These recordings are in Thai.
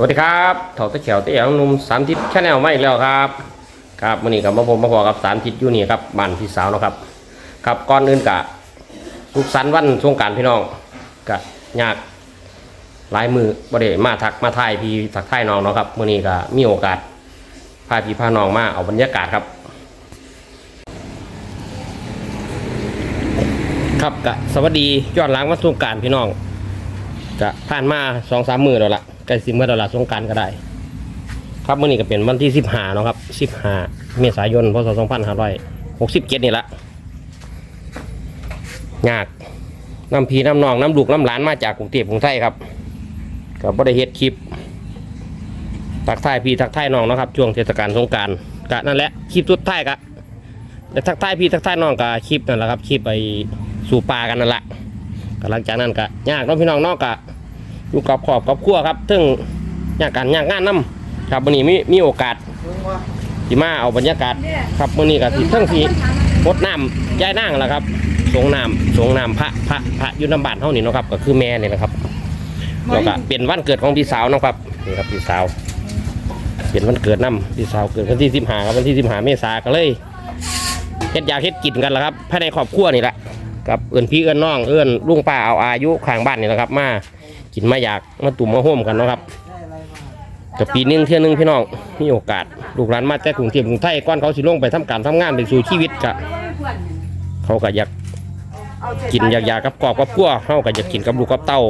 วัสดีครับเถาตะเขียวตะเหียงนุ่มสามทิศชาแนลมาอีกแล้วครับ ครับวันนี้กับมาผมมาพอกับสามทิศอยู่นี่ครับบ้านพี่สาวเนาะครับ ครับก่อนอื่นกะทุกสันต์วันสงการพี่น้องกะยากหลายมือบ่ได้มาทักมาถ่ายพี่ทักถ่ายน้องเนาะครับมื่อนี้ก็มีโอกาสพาพี่พาน้องมาเอาบรรยากาศครับ ครับกะสวัสดียอนหลังวันสงการพี่น้องก็ผ่านมาสองสามมือแล้วล่ะ ใกล้สิเมื่อแล้วละสงกรารก็ได้ ครับเมื่อนี้ก็เป็นวันที่สิบห้าเนาะครับสิบห้าเมษายนพศสองพันห้าร้อยหกสิบเจ็ดนี่ละยากน้ำพีน้ำนองน้ำลูกน้ำหลานมาจากกรุงเทพกรุงไทยครับก็บ่ได้เฮ็ดคลิปทักทายพี่ทักทายน้องเนาะครับช่วงเทศกาลสงกรารกะนั่นแหละคลิปสุดท้ายกะแต่ทักทายพี่ทักทายน้องกะคลิปนั่นแหละครับคลิปไปสู่ป่ากันนั่นแหละก็หลังจากนั้นก็ยากน้องพี่น้องเนอกก็ อยู่กับครอบกับครัวครับถึงยากกันยากงานนํครับวันนี้มีมีโอกาสที่มาเอาบรรยากาศครับวันนี้ก็ที่ทั้งที่รดน้ำย้ายนั่งแหละครับสงน้ำสงน้ำพระพระพระยุนำบานเท่านี้นะครับ ก็คือแม่นี่นะครับแล้วก็เป็นวันเกิดของพี่สาวนะครับนี่ครับพี่สาวเป็นวันเกิดน้ำพี่สาวเกิดวันที่สิบห้าครับวันที่สิบห้าเมษาก็เลยเฮ็ดอยาเฮ็ดกินกันและครับภายในครอบครัวนี่แหละกับเอื้อนพี่เอื้อนน้องเอื้อนลุงป้าเอาอายุข้างบ้านนี่แหละครับมา กินมาอยากมาตุ่มมาโฮมกันเนาะครับแต่ปีหนึงเที่ยหนึงพี่น้องมีโอกาสลูกหลานมาแต่กรุงเทพกรุงไทยก่อนเขาสิลงไปทำการทำงานไปสู่ชีวิตกะเขาก็อยากกินอยากอยากกับกรอบกับพัวเขาก็อยากกินกับลูกกับเต้า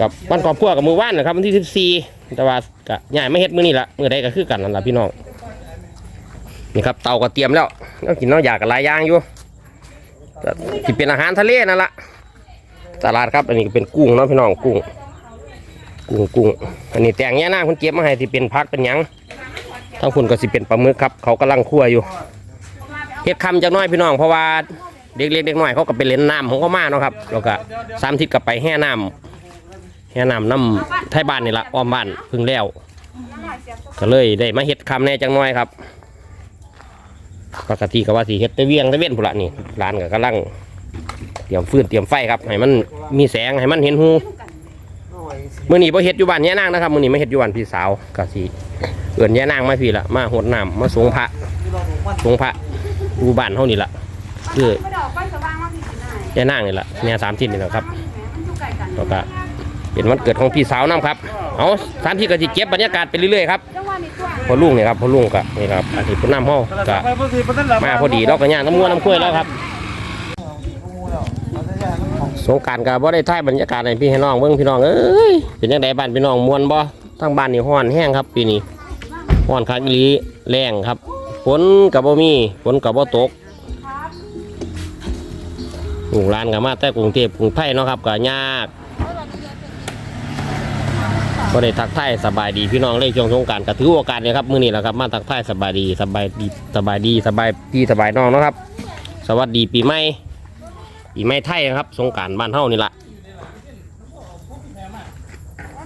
กับวันกรอบพัวกับมือว่านนะครับวันที่สิบสี่แต่ว่ากะใหญ่ไม่เฮ็ดมื้อนี้ละมื้อใดก็คือกันนั่นละพี่น้องนี่ครับเตาก็เตรียมแล้วแล้วกินเน้องอยากกับหลายอย่างอยู่ก็ที่เป็นอาหารทะเลนั่นละ ตลาดครับ อันนี้เป็นกุ้งเนาะพี่น้องกุ้ง กุ้งกุ้งอันนี้แตงแย่นาคุณเก็บมาให้ที่เป็นพักเป็นยังทั้งคุณก็สิเป็นปลาหมึกครับ เขากำลังคั่วอยู่เฮ็ดคำจักหน้อยพี่น้องเพราะว่าเด็กเล็กเด็กน้อยเขาก็ไปเล่นน้ำของเขามาเนาะครับแล้วก็สามทิศก็ไปแห่น้ำแห่น้ำน้ำไทยบ้านนี่ละอ้อมบ้านพึ่งแล้วก็เลยได้มาเฮ็ดคำแน่จังน้อยครับ ปกติก็ว่าสีเฮ็ดแตะเวียงแตะเวียนพุ่นละนี่ร้านก็กำลัง เตรียมฟืนเตรียมไฟครับให้มันมีแสงให้มันเห็นหูมื้อนี้บ่เฮ็ดอยู่บ้านแย่นางนะครับมื้อนี้ไม่เฮ็ดอยู่บ้านพี่สาวก็สิเอื้อนแย่นางมาพี่ละมาหดน้ำมาสงพระสงพระอยู่บ้านเฮานี่ละคือไม่ดอกไปสว่างนี่แย่นางนี่ละแม่สามทิศนี่แหละครับมันอไกลกันแล้วก็เป็นวันเกิดของพี่สาวนํครับเอาสามที่ก็สิเก็บบรรยากาศไปเรื่อยๆครับพอลุงนี่ครับพอลุงก็นี่ครับอาทิตย์พุ่นน้ำเฮาก็มาพอดีเราก็ย่างน้ำมัวน้ำกล้วยแล้วครับ สงการกับบ่ได้ถ่ายบรรยากาศให้พี่ให้น้องเบิ่งพี่น้องเอ้ยเป็นจังไดบ้านพี่น้องมวนบ่ทั้งบ้านนี่ฮ้อนแห้งครับปีนี้ฮ้อนคักอีหลีแรงครับฝนก็บ่มีฝนก็บ่ตกลูกหลานก็มาแต่กรุงเทพกรุงไทยเนาะครับก็ยากบ่ได้ทักทายสบายดีพี่น้องเลยช่วงสงการก็ถือโอกาสเลยครับมื้อนี้แหละครับมาทักทายสบายดีสบายดีสบายดีสบายพี่สบายน้องเนาะครับ สวัสดีปีใหม่ ปีใหม่ไทยนะครับสงกรารบ้านเฮานี่ละ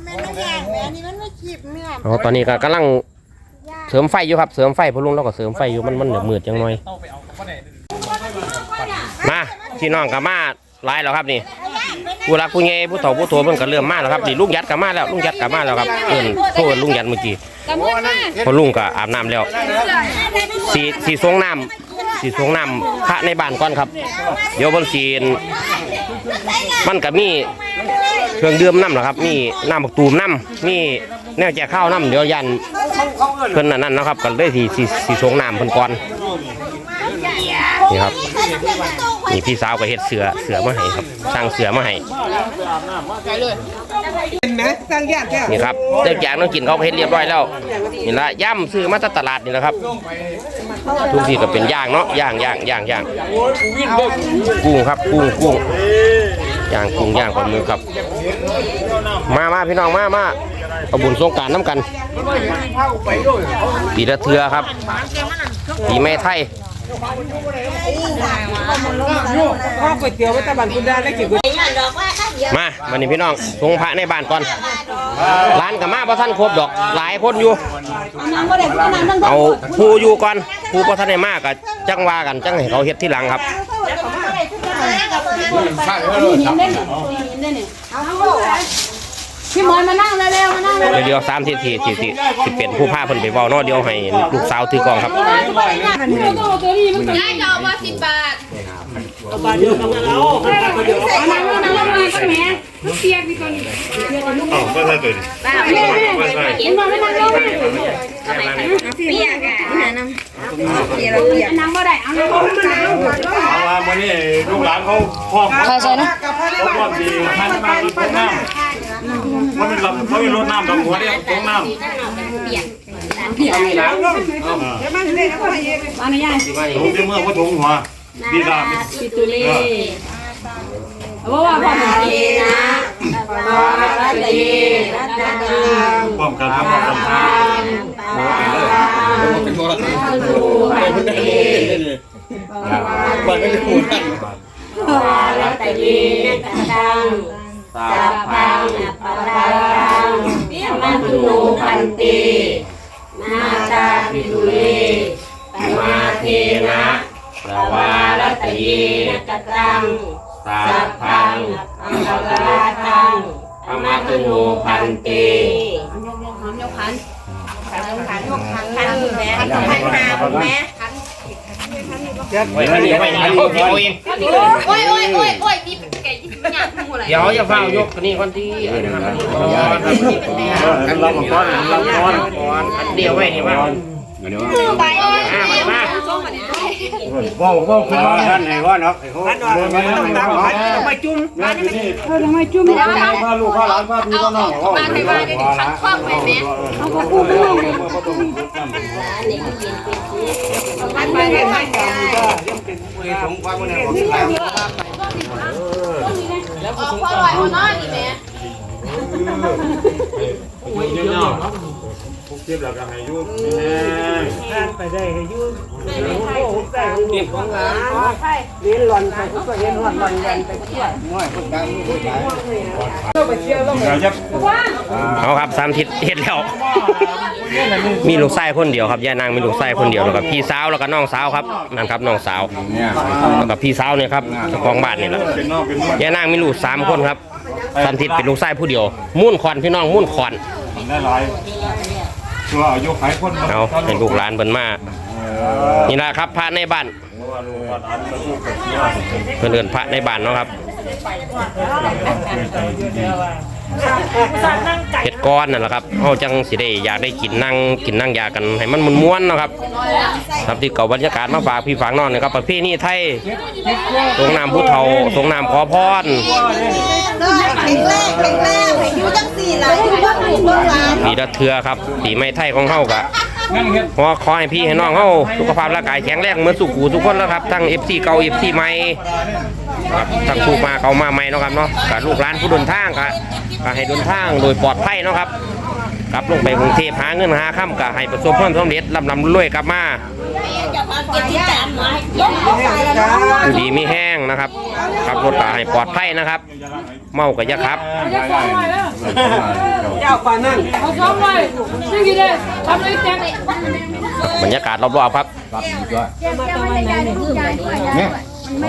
แม่มันแห้งแม่นี่มันไม่ขีบเนื้อเอาตอนนี้ก็กำลังเสริมไฟอยู่ครับเสริมไฟพอลุงเราก็เสริมไฟอยู่มันมันเดี๋ยวมืดจังหน่อยมาพี่น้องกับมาหลายแล้วครับนี่ผู้รักผู้ใหญ่ผู้เฒ่าผู้โตเพิ่นก็เริ่มมาแล้วครับนี่ลุงยัดกับมาแล้วลุงยัดกับมาแล้วครับเอิ้นโทษลุงยัดเมื่อกี้กับมือมาพอลุงก็อาบน้ำแล้วสีสีสงน้ำ สีสงน้ำพระในบ้านก่อนครับ เดี๋ยวเบิ่งสีมันก็มีเครื่องดื่มน้ำนะครับ มีน้ำบักตูมน้ำมีแนวแจกข้าวน้ำเดี๋ยวยันเพิ่นนั่นนั่นนะครับกันเลยสีสีสีสงน้ำเพิ่นก่อนนี่ครับนี่พี่สาวก็เฮ็ดเสือเสือมาให้ครับสร้างเสือมาให้เป็นนะสร้างญาติแก่นี่ครับเจ้าแจกต้องกินเขาก็เฮ็ดเรียบร้อยแล้วนี่ละย่ำซื้อมาจากตลาดนี่แหละครับ ทุกที่ก็เป็นย่างเนาะย่างย่างย่างย่างกุ้งครับกุ้งกุ้งย่างกุ้งย่างปลาหมึกครับ มามาพี่น้องมามาเอาบุญสงการน้ำกันปีละเทือครับปีแม่ไทยข้าวก๋วยเตี๋ยววัตบันคุณได้ได้กี่ก๋วย มามานี่พี่น้องสงพระในบ้านก่อนร้านกับมาพระท่านครบดอก หลายคนอยู่ เอาผู้อยู่ก่อนผู้พระท่านในมากกับจังว่ากันจังให้เขาเฮ็ดที่หลังครับหินได้เนี่ยหินได้เนี่ยเอาพี่พี่มอนมานั่งเร็วๆมานั่งเร็วเดี๋ยวเดี๋ยวสามทีทีทีทีสิเป็นผู้พาเพิ่นไปเว้าเนาะเดี๋ยวให้ลูกสาวถือกล้องครับๆได้จะเอามาสิบบาทเอาบาทเดียวกันแล้ว แม่ลูกเปียกพี่ตัวนี้อ๋อไม่ใช่ตัวนี้แม่แม่เห็นมาไม่นั่งแล้วแม่เปียกอะน้ำเปียกเราเปียกน้ำก็ได้เอาน้ำเอามาวันนี้ลูกหลานเขาพ่อเขาใส่นะเขาพ่อดีท่านมาต้นน้ำมันเป็นลำเขาเป็นรถน้ำดำหัวเนี่ยต้นน้ำอันนี้ยังถุงที่เมื่อเขาถุงหัวดีดามปิตุลี ว่าว่าพ่อหมอดีนะรัตยีรัตนาป้องกันครับป้องกันรัตยีนักตังสัพพังปะรังมันตุโนพันตินาตาปิตุลีมาเทนะปวารัตยีนักตัง สัพพังอังกราทังปมาตุโนพันติยกยกหอมยกขันขันขันยกขันขันแม่ขันขันแม่ไว้นี่ไว้นี่เอาเดี๋ยวเองโอ้ยโอ้ยโอ้ยโอ้ยนี่แกยิ่งหยาบหัวไหลเดี๋ยวอย่าเฝ้ายกตันี้ก่อนที่อันนี้ครับอันนี้ก่อนลำก้อนลำก้อนก่อนอันเดียวไว้นี่ว่า ไปโอ้ยอ่ามามาว้าวว้าวคือว่าท่านไหนว่าเนาะไอ้เขาอันนั้นมันต้องตามไปต้องไปจุ่มแม่อยู่นี่ไม่ได้พาลูกพาหลานพาพี่พาน้องมาไทยมาได้ขันคว้างไปแม่เอาก็พูดไปเลยไปไปไปแล้วก็คว้างไหวหัวน้อยนี่แม่เยอะเนาะ พวกเทียบหลักให้ยุ่งทานไปได้ให้ยืมโอ้โหได้เก็บของหลานเรียนหล่อนไปก็เรียนหล่อนหล่อนยันไปเที่ยวต้องไปเที่ยวต้องเดี๋ยวเอาครับสามทิศเฮ็ดแล้ว มีลูกชายคนเดียวครับย่านางมีลูกชายคนเดียวแล้วก็พี่สาวแล้วก็น้องสาวครับนั่นครับน้องสาวแล้วก็พี่สาวเนี่ยครับเจ้าของบ้านนี่แหละย่านางมีลูกสามคนครับสามทิศเป็นลูกชายผู้เดียวมุ่นคอนพี่น้องมุ่นคอน ได้หลายตัวอายุขายคนเอาให้ลูกหลานเพิ่นมานี่แหละครับพระในบ้านเพิ่นเอิ้นพระในบ้านเนาะครับ เฮ็ดก้อนนั่นแหละครับเฮาจังสิได้อยากได้กินนั่งกินนั่งยากันให้มันม่วนๆเนาะครับครับที่เก่าบรรยากาศมาฝากพี่ฝากน้องนะครับประเพณีไทยสงน้ำผู้เฒ่าสงน้ำขอพรแข็งแรงแข็งแรงอยู่จังสี่หลายอยู่บ้านหมู่บ้านหลานปีละเทือครับปีไม่ไทยของเฮากะขอขอให้พี่ให้น้องเฮาสุขภาพร่างกายแข็งแรงเหมือนสุขูทุกคนแล้วครับทั้ง FC เก่า FC ใหม่ครับทั้งผู้มาเขามาใหม่เนาะครับเนาะกับลูกหลานผู้เดินทางก็ ก็ให้เดินทางโดยปลอดภัยเนาะครับกลับลงไปกรุงเทพหาเงินหาค่ำก็ให้ประสบความสำเร็จลำลำรวยกลับมาอยู่ดีมีแห้งนะครับขับรถก็ให้ปลอดภัยนะครับ เมาก็อย่าขับเจ้าปานั่นบรรยากาศรอบๆครับ ไ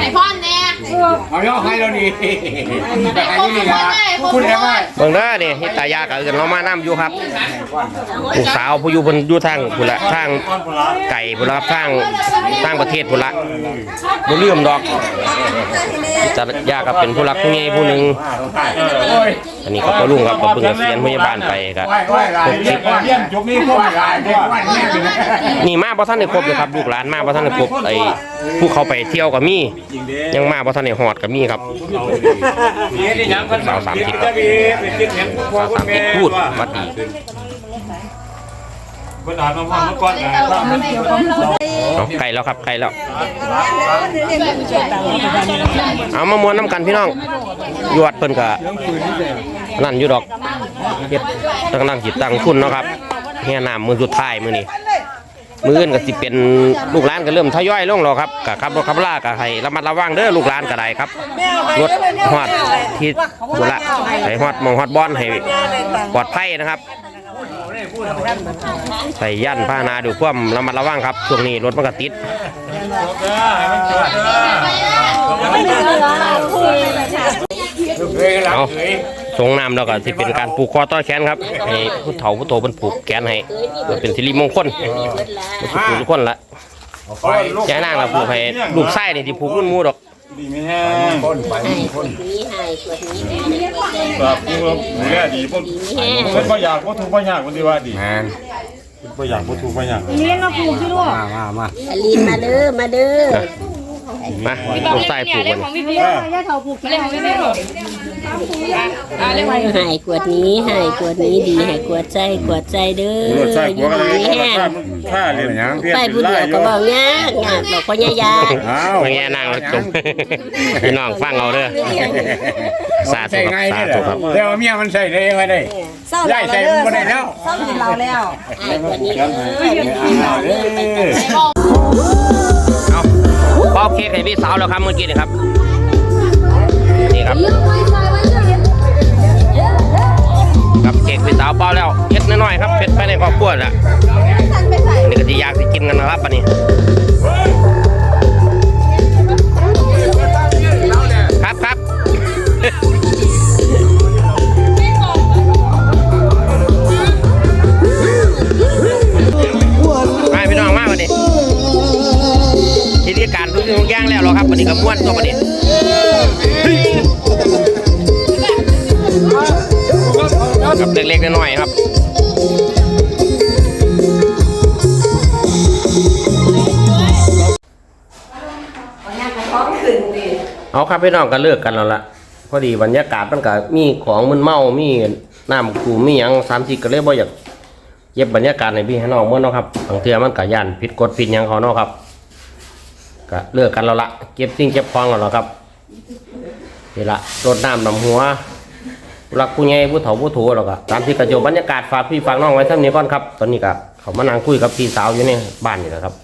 หนพ่อนแน่เอาย่อให้เราดีแต่ใครที่นี่นะคุณแม่ว่าเบิ่งเด้อนี่เฮ็ดตายากกับอื่นเรามานํอยู่ครับลูกสาวผู้อยู่เพิ่นอยู่ทางพุ่นละทางไก่พุ่นละครับทางทางประเทศพุ่นละบ่ลืมดอกจะยากกับเป็นผู้รักผู้ใหญ่ผู้หนึงอันนี้ก็บ่ลุงครับก็เพิ่งเกษียณพยาบาลไปก็ไหว้ไหว้หลายเยี่ยมจุกนี้พวกหลายเด็กไหว้แม่เลยนะนี่มาบ่ทันได้ครบเลยครับลูกหลานมาบ่ทันได้ครบไอ้ ผู้เขาไปเที่ยวก็มียังมาบ่ทันได้ฮอดก็มีครับนี่นี่ยังคนสาวสามสิบจะมีเป็นคิดเห็นพ่อสาวคุสาณมแม่สิบพูดวัดดีเวลาน้องพ่อเมื่อก่อนนะเอาไก่แล้วครับไก่แล้ว เอามามวนน้ำกันพี่น้องยวดเพิ่นกะนั่นอยู่ดอกเฮ็ดตั้งนั่งจิตตั้งคุณเนาะครับเฮียน้ำมือสุดท้ายมือนี้ มืออื่นก็สิเป็นลูกหลานก็เริ่มทยอยลงแล้วครับกะขับรถขับลาก็ให้ระมัดระวังเด้อลูกหลานก็ได้ครับรถฮอดที่บุละให้ฮอดมองฮอดบอนให้ปลอดภัยนะครับใส่ยันผ้านาดูความระมัดระวังครับช่วงนี้รถมันก็ติดเอา สงน้ำแล้วก็ที่เป็นการผูกคอต่อแขนครับให้ผู้เฒ่าผู้โตเป็นผูกแขนให้เพื่อเป็นสิริมงคลทุกผู้ทุกคนละแจ้นางเราผูกให้ลูกไส้นี่ที่ผูกรุ่นมูดอกดีไม่แห้งให้ขวดนี้ให้ขวดนี้ดีขวดนี้แบบกูดูแลดีพวกเพิ่นบ่อยากบ่ถูกบ่อยากคนที่ว่าดีแมนบ่อยากบ่ถูกบ่อยากมามามาอลีนมาเด้อมาเด้อมาลูกไส้ผูกกันให้ขวดนี้ให้ขวดนี้ดีให้ขวดใจขวดใจเด้อรถใส่อหัวยู่กันเลยดีแห้งค่าเรียนเพียไปนผู้ไล่เดียวอก็ยู่บอกยากยากบอกพ่อยายากอ้าวมาแง่นางแล้วจมพี่น้องฟังเอาเด้อสาธุใส่ครับไงสานี่แหธุละครับเดี๋ยวเมียมันใส่ได้ไม่ได้ได้ใส่มันไม่ได้แล้วให้ขวดนี้เด้อเอาเลยเอาเป่าเค้กให้พี่สาวแล้วครับเมื่อกี้นี่ครับนี่ครับครับ กินกันนะครับอันนี้ครับครับไปพี่น้องมาวันนี้ทีนี้การทุกสิ่งทุกอย่างแล้วหรอครับวันนี้ก็ม้วนตัววันนี้กับเล็กๆน้อยๆครับ เอาครับพี่น้องก็เลิกกันแล้วล่ะพอดีบรรยากาศมันก็มีของมึนเมา มีน้ำกูมีหยังสามสิก็เลยบ่อยากเย็บบรรยากาศในพี่ให้น้องเมื่อเนาะครับบางเทื่อมันก็ย่านผิดกฎผิดหยังเขาเนาะครับก็เลิกกันแล้วละเก็บสิ่งเก็บของแล้วเนาะครับนี่ละรดน้ำนำหัวรักผู้ใหญ่ผู้เฒ่าผู้โถแล้วก็ตามที่กระโจบบรรยากาศฝากพี่ฝากน้องไว้เท่านี้ก่อนครับ ตอนนี้ก็เขามานั่งคุยกับพี่สาวอยู่ในบ้านนี่แหละครับ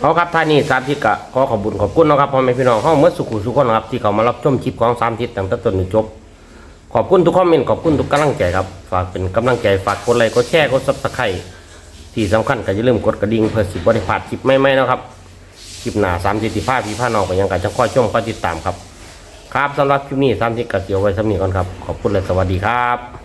เอาครับท่านนี้สามทิศกะขอขอบคุญขอบคุณนะครับพ่อแม่พี่น้องเข้าเมื่อสุขุสุขคนนะครับที่เขามารับชมคลิปของสามทิศตั้งแต่ต้นจนจบ ขอบคุณทุกคอมเมนต์ขอบคุณทุกกำลังใจครับฝากเป็นกำลังใจฝากกดไลค์กดแชร์กดซับสไครต์ที่สำคัญก็อย่าลืมกดกระดิ่งเพื่อสิบบริพลาดคลิปใหม่ๆนะครับคลิปหน้าสามทิศที่พาพี่พาน้องไปยังกันจะคอยชมคอยติดตามครับ ครับสำหรับคลิปนี้สามทิศกะเสียวไว้สำนีก่อนครับขอบคุณและสวัสดีครับ